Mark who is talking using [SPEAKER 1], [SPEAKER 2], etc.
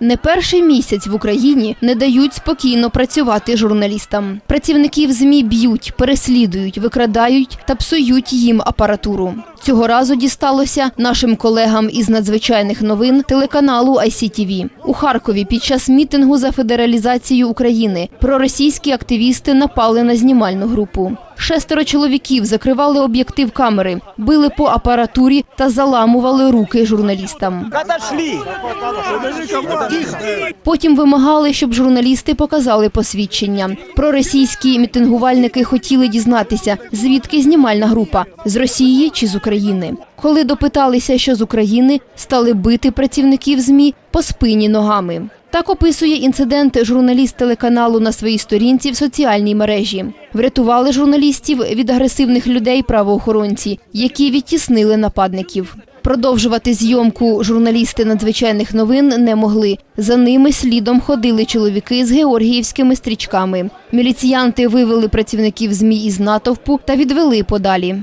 [SPEAKER 1] Не перший місяць в Україні не дають спокійно працювати журналістам. Працівників ЗМІ б'ють, переслідують, викрадають та псують їм апаратуру. Цього разу дісталося нашим колегам із надзвичайних новин телеканалу ICTV. У Харкові під час мітингу за федералізацію України проросійські активісти напали на знімальну групу. Шестеро чоловіків закривали об'єктив камери, били по апаратурі та заламували руки журналістам.
[SPEAKER 2] Отошли!
[SPEAKER 1] Потім вимагали, щоб журналісти показали посвідчення. Проросійські мітингувальники хотіли дізнатися, звідки знімальна група з Росії чи з України. Коли допиталися, що з України, стали бити працівників ЗМІ по спині ногами. Так описує інцидент журналіст телеканалу на своїй сторінці в соціальній мережі. Врятували журналістів від агресивних людей правоохоронці, які відтіснили нападників. Продовжувати зйомку журналісти надзвичайних новин не могли. За ними слідом ходили чоловіки з георгіївськими стрічками. Міліціянти вивели працівників ЗМІ із натовпу та відвели подалі.